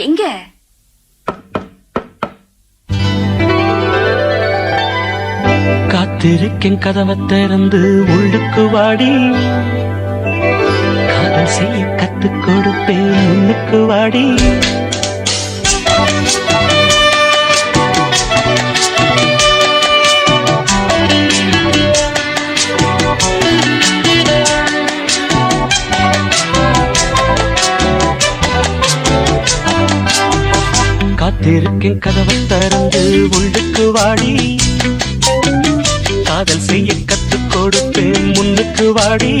எங்க? காத்திருக்கேன் கதவை திறந்து உள்ளுக்கு வாடி. காதல் செய்ய கத்து கொடுப்பேன் முன்னுக்கு வாடி. காத்திருக்கேன் கதவை திறந்து உள்ளுக்கு வாடி. காதல் செய்ய கத்து கொடுப்பேன் முன்னுக்கு வாடி.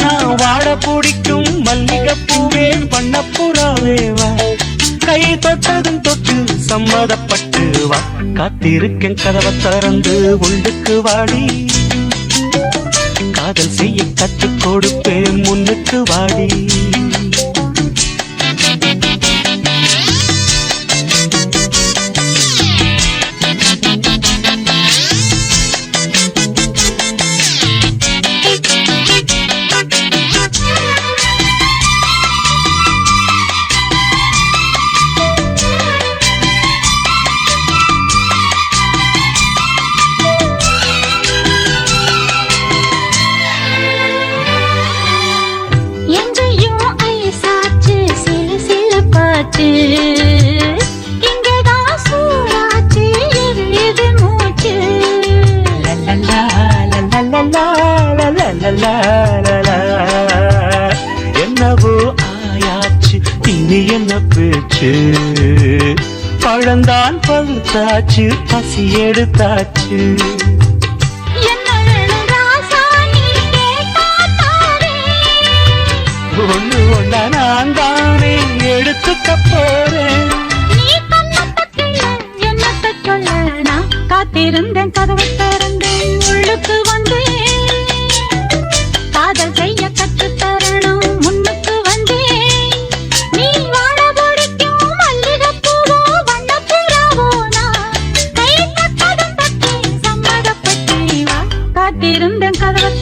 நான் வாட பிடிக்கும் மல்லிகை பூவே பண்ணப்புறாவே வா கை தொட்டதும் தொட்டு சம்மதப்பட்டு வா. காத்திருக்கேன் கதவை திறந்து உள்ளுக்கு வாடி. காதல் செய்ய கத்து கொடுப்பேன் முன்னுக்கு வாடி. சில பாச்சு இங்கதான் சூடாச்சு இது மூச்சு என்னவோ ஆயாச்சு இனி என்ன பேச்சு பழந்தான் பழுத்தாச்சு பசி எடுத்தாச்சு ஒண்ணு ஒண்ணா நான் தானே எடுத்துக்க போறேன். நீ என்னத்த சொல்ல நான் காத்திருந்தேன் கதவை திறந்தேன் உள்ளுக்கு வந்தேன். காதல் செய்ய கற்று தரணும் முன்னுக்கு வந்தேன். நீ வாழ பிடிக்கும் நான். கை தட்டதும் தட்டி காத்திருந்தேன் கதவை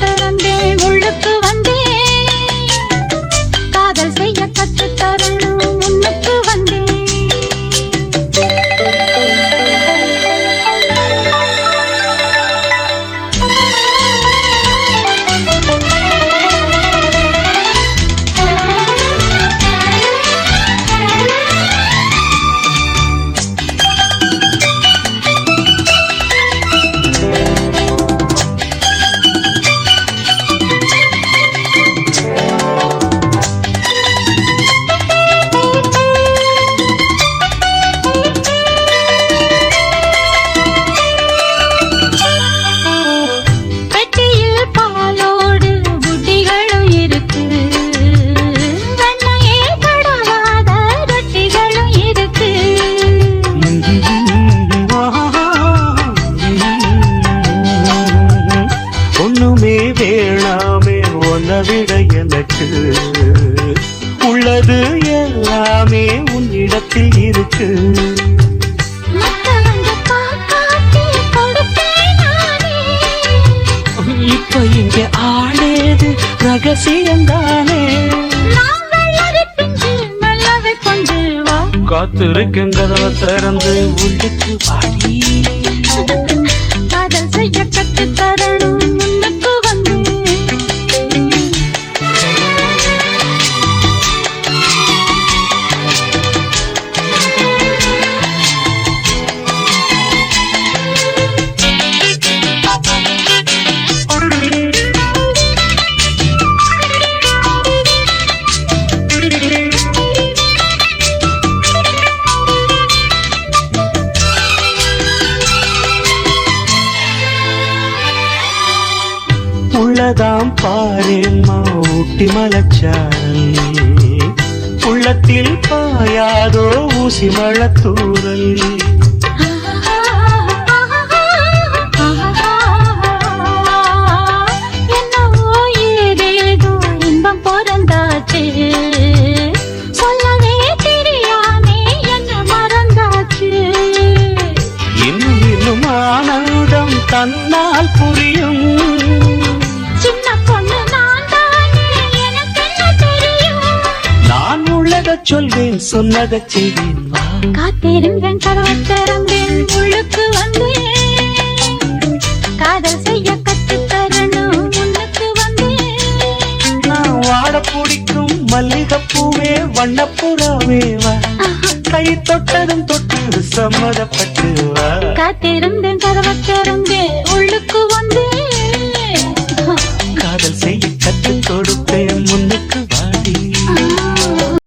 வேணாமே உன்னை விட எனக்கு. உள்ளது எல்லாமே உன்னிடத்தில் இருக்கு. இப்ப இங்க ஆளேது ரகசியம்தானே காத்திருக்கேன் கதவை திறந்து உள்ளுக்கு வாடி. காதல் செய்ய கற்று தரணும் உள்ளதாம் பாரேம்மா ஊட்டி மலச்சாரல் உள்ளத்தில் பாயாதோ ஊசி மழத்தூரல் என்னவோ ஏதேதோ சொல்வேன் சொன்னதை செய்வேன் வா. காத்திருந்தேன் கதவை திறந்தேன் உள்ளுக்கு வந்தேன் காதல் செய்ய கற்றுத் தரணும் வந்தேன் நான் வாட பிடிக்கும் மல்லிகைப்பூவே வண்ணப்புறாவே வா. கை தொட்டதும் தொட்டு சம்மதப்பட்டு வா. காத்திருந்தேன் கதவை